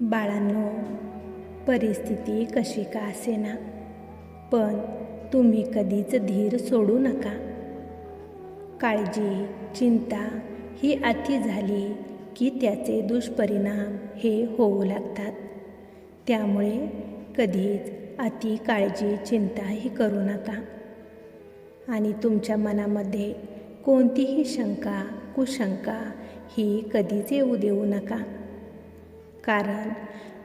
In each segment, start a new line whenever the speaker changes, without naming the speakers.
बाळांनो परिस्थिती कशी का असेना? पण तुम्ही कधीच धीर सोडू नका. काळजी चिंता ही अति झाली की त्याचे दुष्परिणाम हे होऊ लागतात. त्यामुळे कधीच अति काळजी चिंता ही करू नका. आणि तुमच्या मनामध्ये कोणतीही शंका कुशंका ही कधीच येऊ देऊ नका. कारण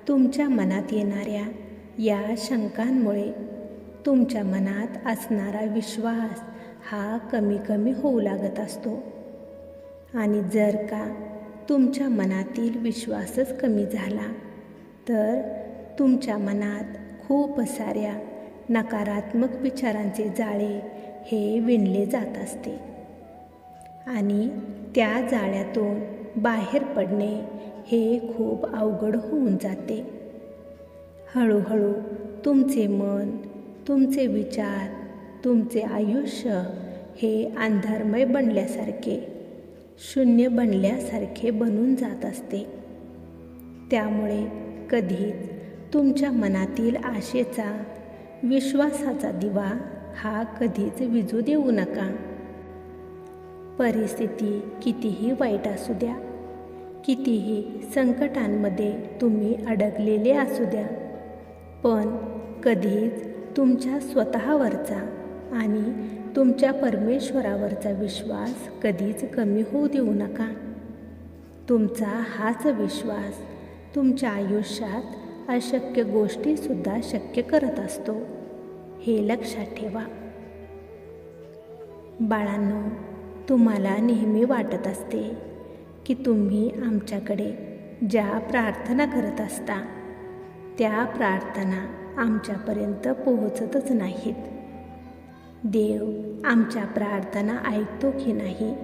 तुमच्या मनात येणाऱ्या या शंकांमुळे तुमच्या मनात असणारा विश्वास हा कमी कमी होऊ लागत असतो. आणि जर का तुमच्या मनातील विश्वासच कमी झाला तर तुमच्या मनात खूप साऱ्या नकारात्मक विचारांचे जाळे हे विणले जात असते. आणि त्या जाळ्यातून बाहेर पडणे हे खूप अवघड होऊन जाते. हळूहळू तुमचे मन तुमचे विचार तुमचे आयुष्य हे अंधारमय बनल्यासारखे शून्य बनल्यासारखे बनून जात असते. त्यामुळे कधीच तुमच्या मनातील आशेचा विश्वासाचा दिवा हा कधीच विजू देऊ नका. परिस्थिती कितीही वाईट असू द्या कितीही संकटांमध्ये तुम्ही अडकलेले असू द्या पण कधीच तुमच्या स्वतःवरचा आणि तुमच्या परमेश्वरावरचा विश्वास कधीच कमी होऊ देऊ नका. तुमचा हाच विश्वास तुमच्या आयुष्यात अशक्य गोष्टीसुद्धा शक्य करत असतो हे लक्षात ठेवा. बाळांनो तुम्हाला नेहमी वाटत असते की तुम्ही आमच्याकडे ज्या प्रार्थना करत असता त्या प्रार्थना आमच्यापर्यंत पोहोचतच नाहीत. देव आमच्या प्रार्थना ऐकतो की नाही?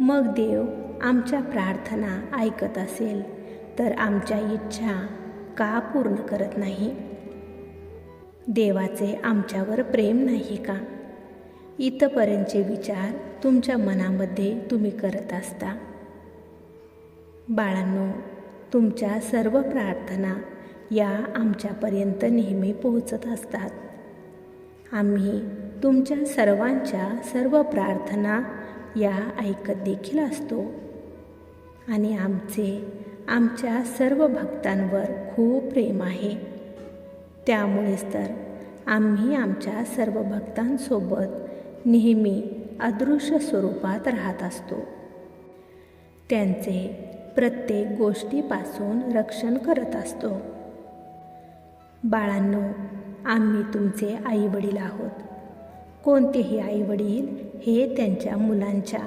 मग देव आमच्या प्रार्थना ऐकत असेल तर आमच्या इच्छा का पूर्ण करत नाही? देवाचे आमच्यावर प्रेम नाही का? इथपर्यंतचे विचार तुमच्या मनामध्ये तुम्ही करत असता. बाळांनो तुमच्या सर्व प्रार्थना या आमच्यापर्यंत नेहमी पोहोचत असतात. आम्ही तुमच्या सर्वांच्या सर्व प्रार्थना या ऐकत देखील असतो. आणि आमचे आमच्या सर्व भक्तांवर खूप प्रेम आहे. त्यामुळेच तर आम्ही आमच्या सर्व भक्तांसोबत नेहमी अदृश्य स्वरूपात राहत असतो. त्यांचे प्रत्येक गोष्टीपासून रक्षण करत असतो. बाळांनो आम्ही तुमचे आईवडील आहोत. कोणतेही आईवडील हे त्यांच्या मुलांच्या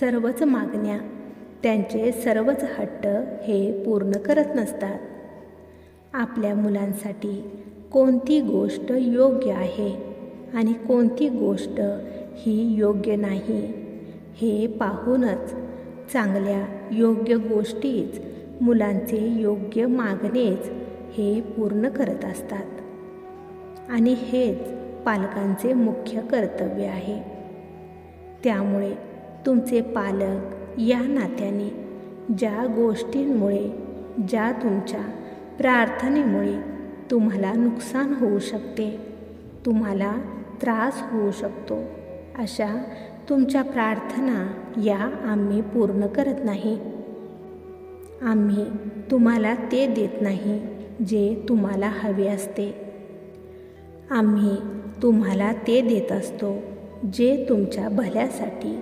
सर्वच मागण्या त्यांचे सर्वच हट्ट हे पूर्ण करत नसतात. आपल्या मुलांसाठी कोणती गोष्ट योग्य आहे? आणि कोणती गोष्ट ही योग्य नाही हे पाहूनच चांगल्या योग्य गोष्टीच मुलांचे योग्य मागणेच हे पूर्ण करत असतात. आणि हेच पालकांचे मुख्य कर्तव्य आहे. त्यामुळे तुमचे पालक या नात्याने ज्या गोष्टींमुळे ज्या तुमच्या प्रार्थनेमुळे तुम्हाला नुकसान होऊ शकते तुम्हाला त्रास होऊ शकतो. अशा तुमच्या प्रार्थना या आम्ही पूर्ण करत नाही. आम्ही तुम्हाला ते देत नाही जे तुम्हाला हवे असते. आम्ही तुम्हाला ते देत असतो जे तुमच्या भल्यासाठी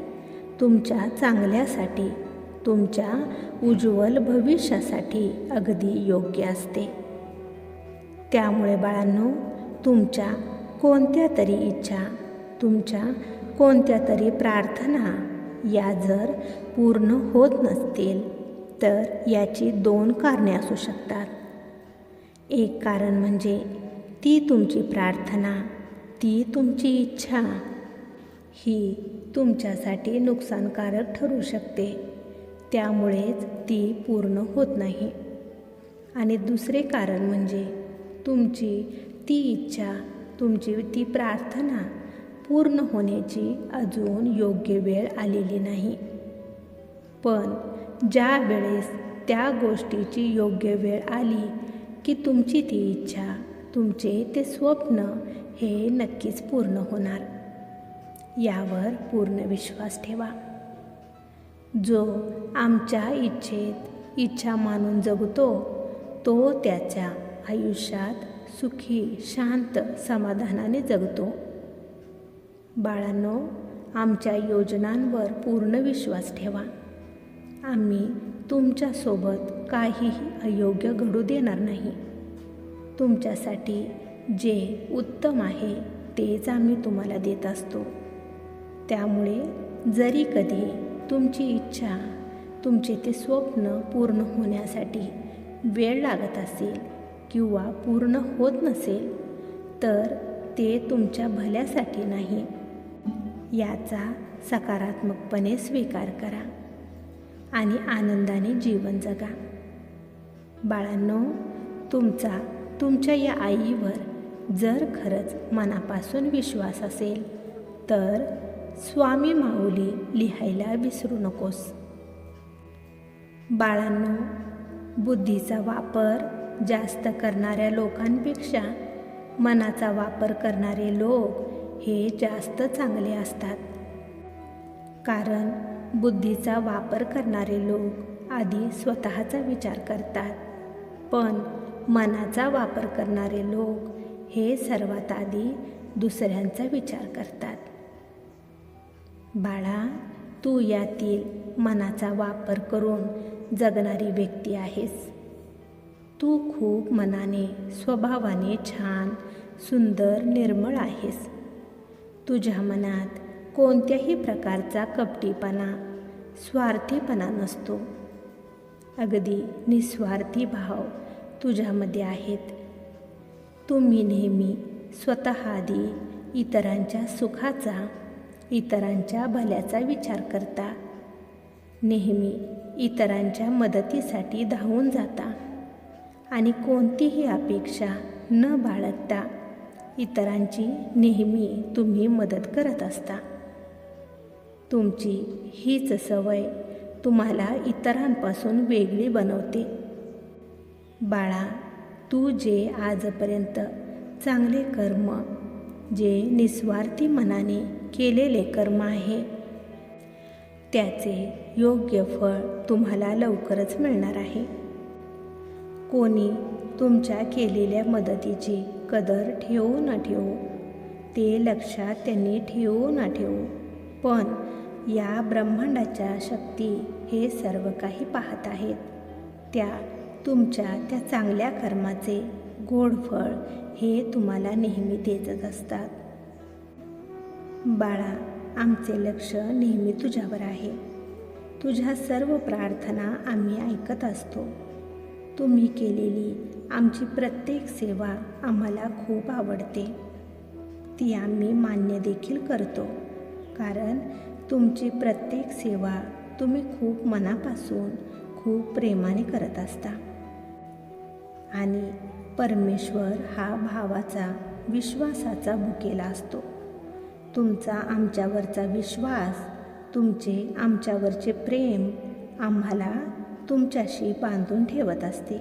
तुमच्या चांगल्यासाठी तुमच्या उज्ज्वल भविष्यासाठी अगदी योग्य असते. त्यामुळे बाळांनो तुमच्या कोणत्या तरी इच्छा तुमच्या कोणत्या तरी प्रार्थना या जर पूर्ण होत नसतील तर याची दोन कारणे असू शकतात. एक कारण म्हणजे ती तुमची प्रार्थना ती तुमची इच्छा ही तुमच्यासाठी नुकसानकारक ठरू शकते. त्यामुळेच ती पूर्ण होत नाही. आणि दुसरे कारण म्हणजे तुमची ती इच्छा तुमची ती प्रार्थना पूर्ण होण्याची अजून योग्य वेळ आलेली नाही. पण ज्या वेळेस त्या गोष्टीची योग्य वेळ आली की तुमची ती इच्छा तुमचे ते स्वप्न हे नक्कीच पूर्ण होणार. यावर पूर्ण विश्वास ठेवा. जो आमच्या इच्छेत इच्छा मानून जगतो तो त्याच्या आयुष्यात सुखी शांत समाधानाने जगतो. बाळांनो आमच्या योजनांवर पूर्ण विश्वास ठेवा. आम्ही तुमच्यासोबत काहीही अयोग्य घडू देणार नाही. तुमच्यासाठी जे उत्तम आहे तेच आम्ही तुम्हाला देत असतो. त्यामुळे जरी कधी तुमची इच्छा तुमचे ते स्वप्न पूर्ण होण्यासाठी वेळ लागत असेल किंवा पूर्ण होत नसेल तर ते तुमच्या भल्यासाठी नाही. याचा सकारात्मकपणे स्वीकार करा आणि आनंदाने जीवन जगा. बाळांनो तुमचा तुमच्या या आईवर जर खरंच मनापासून विश्वास असेल तर स्वामी माऊली लिहायला विसरू नकोस. बाळांनो बुद्धीचा वापर जास्त करणाऱ्या लोकांपेक्षा मनाचा वापर करणारे लोक हे जास्त चांगले असतात. कारण बुद्धीचा वापर करणारे लोक आधी स्वतःचा विचार करतात. पण मनाचा वापर करणारे लोक हे सर्वात आधी दुसऱ्यांचा विचार करतात. बाळा तू यातील मनाचा वापर करून जगणारी व्यक्ती आहेस. तू खूप मनाने स्वभावाने छान सुंदर निर्मळ आहेस. तुझ्या मनात कोणत्याही प्रकारचा कपटीपणा स्वार्थीपणा नसतो. अगदी निस्वार्थी भाव तुझ्यामध्ये आहेत. तुम्ही नेहमी स्वतः आधी इतरांच्या सुखाचा इतरांच्या भल्याचा विचार करता. नेहमी इतरांच्या मदतीसाठी धावून जाता. आणि कोणतीही अपेक्षा न बाळगता इतरांची नेहमी तुम्ही मदत करत असता. तुमची हीच सवय तुम्हाला इतरांपासून वेगळी बनवते. बाळा तू जे आजपर्यंत चांगले कर्म जे निस्वार्थी मनाने केलेले कर्म आहे त्याचे योग्य फळ तुम्हाला लवकरच मिळणार आहे. कोणी तुमच्या केलेल्या मदतीची कदर ठेवू न ठेवू ते लक्षात त्यांनी ठेवू न ठेवू. पण या ब्रह्मांडाच्या शक्ती हे सर्व काही पाहत आहेत. त्या तुमच्या त्या चांगल्या कर्माचे गोडफळ हे तुम्हाला नेहमी देतच असतात. बाळा आमचे लक्ष नेहमी तुझ्यावर आहे. तुझ्या सर्व प्रार्थना आम्ही ऐकत असतो. तुम्ही केलेली आमची प्रत्येक सेवा आम्हाला खूप आवडते. ती आम्ही मान्य देखील करतो. कारण तुमची प्रत्येक सेवा तुम्ही खूप मनापासून खूप प्रेमाने करत असता. आणि परमेश्वर हा भावाचा विश्वासाचा भुकेला असतो. तुमचा आमच्यावरचा विश्वास तुमचे आमच्यावरचे प्रेम आम्हाला तुमच्याशी बांधून ठेवत असते.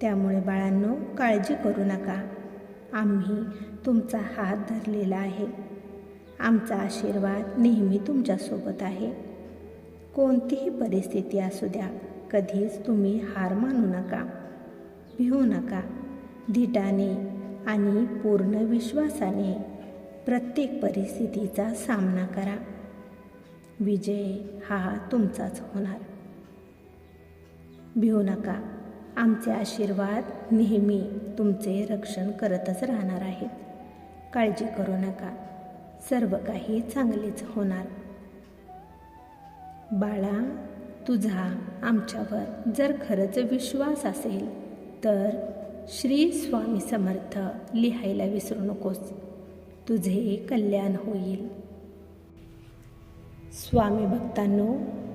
त्यामुळे बाळांनो काळजी करू नका. आम्ही तुमचा हात धरलेला आहे. आमचा आशीर्वाद नेहमी तुमच्यासोबत आहे. कोणतीही परिस्थिती असू द्या कधीच तुम्ही हार मानू नका. भिवू नका. धिटाने आणि पूर्ण विश्वासाने प्रत्येक परिस्थितीचा सामना करा. विजय हा तुमचाच होणार. भिवू नका. आमचे आशीर्वाद नेहमी तुमचे रक्षण करतच राहणार आहेत. काळजी करू नका. सर्व काही चांगलेच होणार. बाळा तुझा आमच्यावर जर खरंच विश्वास असेल तर श्री स्वामी समर्थ लिहायला विसरू नकोस. तुझे कल्याण होईल. स्वामी भक्तांनो